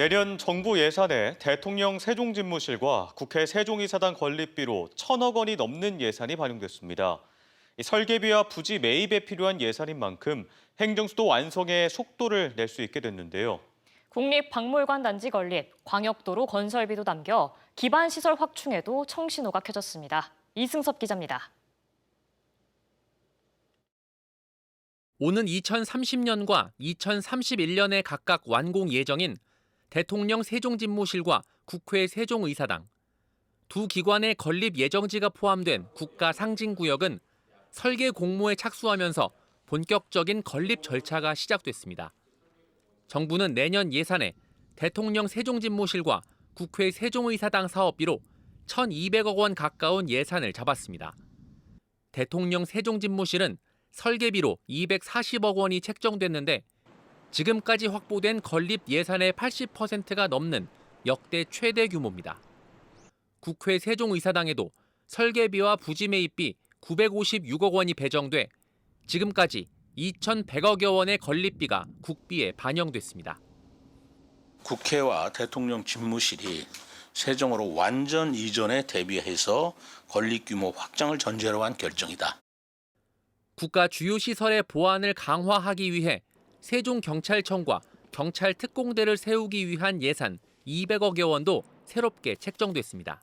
내년 정부 예산에 대통령 세종집무실과 국회 세종이사당 건립비로 천억 원이 넘는 예산이 반영됐습니다. 이 설계비와 부지 매입에 필요한 예산인 만큼 행정수도 완성에 속도를 낼 수 있게 됐는데요. 국립박물관 단지 건립, 광역도로 건설비도 담겨 기반시설 확충에도 청신호가 켜졌습니다. 이승섭 기자입니다. 오는 2030년과 2031년에 각각 완공 예정인 대통령 세종집무실과 국회 세종의사당 두 기관의 건립 예정지가 포함된 국가 상징구역은 설계 공모에 착수하면서 본격적인 건립 절차가 시작됐습니다. 정부는 내년 예산에 대통령 세종집무실과 국회 세종의사당 사업비로 1,200억 원 가까운 예산을 잡았습니다. 대통령 세종집무실은 설계비로 240억 원이 책정됐는데 지금까지 확보된 건립 예산의 80%가 넘는 역대 최대 규모입니다. 국회 세종의사당에도 설계비와 부지 매입비 956억 원이 배정돼 지금까지 2,100억여 원의 건립비가 국비에 반영됐습니다. 국회와 대통령 집무실이 세종으로 완전 이전에 대비해서 건립 규모 확장을 전제로 한 결정이다. 국가 주요 시설의 보안을 강화하기 위해 세종경찰청과 경찰 특공대를 세우기 위한 예산 200억여 원도 새롭게 책정됐습니다.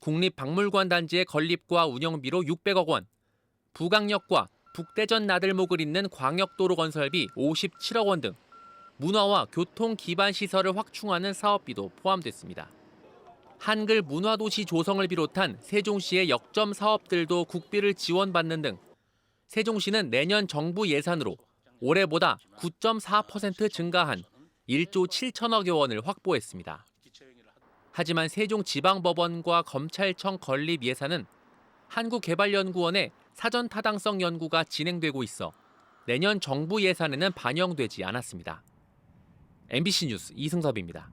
국립박물관 단지의 건립과 운영비로 600억 원, 부강역과 북대전 나들목을 잇는 광역도로 건설비 57억 원 등 문화와 교통 기반 시설을 확충하는 사업비도 포함됐습니다. 한글 문화도시 조성을 비롯한 세종시의 역점 사업들도 국비를 지원받는 등 세종시는 내년 정부 예산으로 올해보다 9.4% 증가한 1조 7천억여 원을 확보했습니다. 하지만 세종지방법원과 검찰청 건립 예산은 한국개발연구원의 사전 타당성 연구가 진행되고 있어 내년 정부 예산에는 반영되지 않았습니다. MBC 뉴스 이승섭입니다.